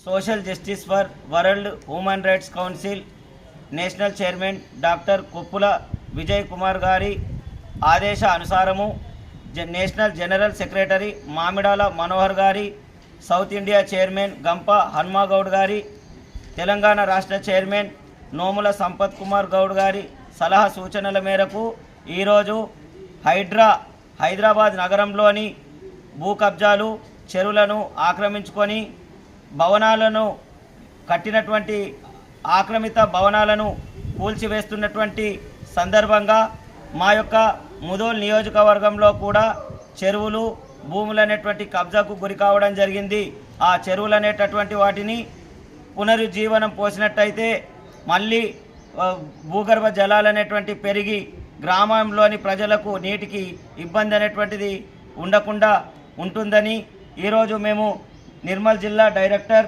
Social justice for world human rights council national chairman doctor Koppula Vijay Kumar గారి ఆదేశ అనుసారము జ- national general secretary Mamidala Manohar గారి south India chairman Gampa Hanmagoud గారి తెలంగాణ రాష్ట్ర chairman Nomula Sampath Kumar Goud గారి సలహా సూచనల మేరకు ఈరోజు హైడ్రా హైదరాబాద్ నగరంలోని భూ కబ్జాలు చెరువులను ఆక్రమించుకొని భవనాలను కట్టినటువంటి ఆక్రమిత భవనాలను కూల్చివేస్తున్నటువంటి సందర్భంగా మా యొక్క ముదోల్ నియోజకవర్గంలో కూడా చెరువులు భూములు అనేటువంటి కబ్జాకు గురి కావడం జరిగింది. ఆ చెరువులు అనేటటువంటి వాటిని పునరుజ్జీవనం పోసినట్టయితే మళ్ళీ భూగర్భ జలాలు అనేటువంటి పెరిగి గ్రామంలోని ప్రజలకు నీటికి ఇబ్బంది అనేటువంటిది ఉండకుండా ఉంటుందని ఈరోజు మేము నిర్మల్ జిల్లా డైరెక్టర్